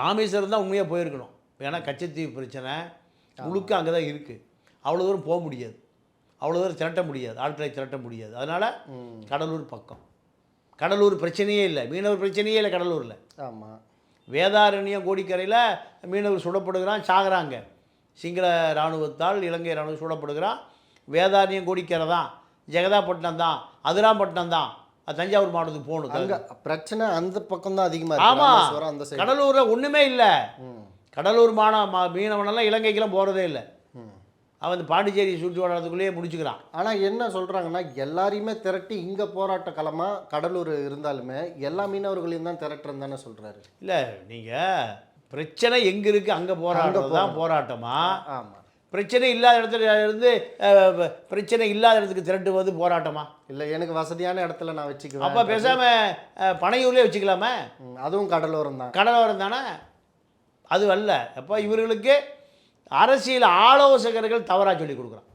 ராமேஸ்வரம் தான் உண்மையாக போயிருக்கணும். ஏன்னா கச்சத்தீவு பிரச்சனை முழுக்க அங்கே தான் இருக்குது அவ்வளோ தூரம் போக முடியாது. அவ்வளோ தூரம் திரட்ட முடியாது. ஆட்களை திரட்ட முடியாது. அதனால் கடலூர் பக்கம். கடலூர் பிரச்சனையே இல்லை. மீனவர் பிரச்சனையே இல்லை கடலூரில். ஆமாம் வேதாரண்யம் கோடிக்கரையில் மீனவர் சுடப்படுகிறான் சாகுறாங்க. சிங்கள இராணுவத்தால் இலங்கை இராணுவம் சுடப்படுகிறான். வேதாரண்யம் கோடிக்கரை தான். ஜெகதாப்பட்டினம் தான். அதிராம்பட்டினம் தான். அது தஞ்சாவூர் மாவட்டத்துக்கு போகணும் அங்க பிரச்சனை அந்த பக்கம் தான் அதிகமா இருக்கு. ஆமா. ராமேஸ்வரம் அந்த கடலூரில் ஒன்றுமே இல்லை. கடலூர் மாண மீனவனெல்லாம் இலங்கைக்கெல்லாம் போகிறதே இல்லை. அவன் இந்த பாண்டிச்சேரி சுற்றி வளர்றதுக்குள்ளேயே முடிச்சுக்கிறான். ஆனா என்ன சொல்றாங்கன்னா எல்லாரையுமே திரட்டி இங்க போராட்ட களமா கடலூர் இருந்தாலுமே எல்லா மீனவர்களையும் தான் திரட்டுறேன்னு தானே சொல்றாரு. இல்லை நீங்கள் பிரச்சனை எங்கே இருக்குது அங்கே போராட்டம் தான் போராட்டமா? ஆமா. பிரச்சனை இல்லாத இடத்துல இருந்து பிரச்சனை இல்லாத இடத்துக்கு திரட்டுவது போராட்டமா? இல்ல எனக்கு வசதியான இடத்துல நான் வச்சுக்குவேன். அப்போ பேசாமல் பனையூர்லேயே வச்சுக்கலாமே? அதுவும் கடலோரம் தான். கடலோரம் தானே? அது அல்ல. அப்போ இவர்களுக்கு அரசியல் ஆலோசகர்கள் தவறாக சொல்லி கொடுக்குறான்.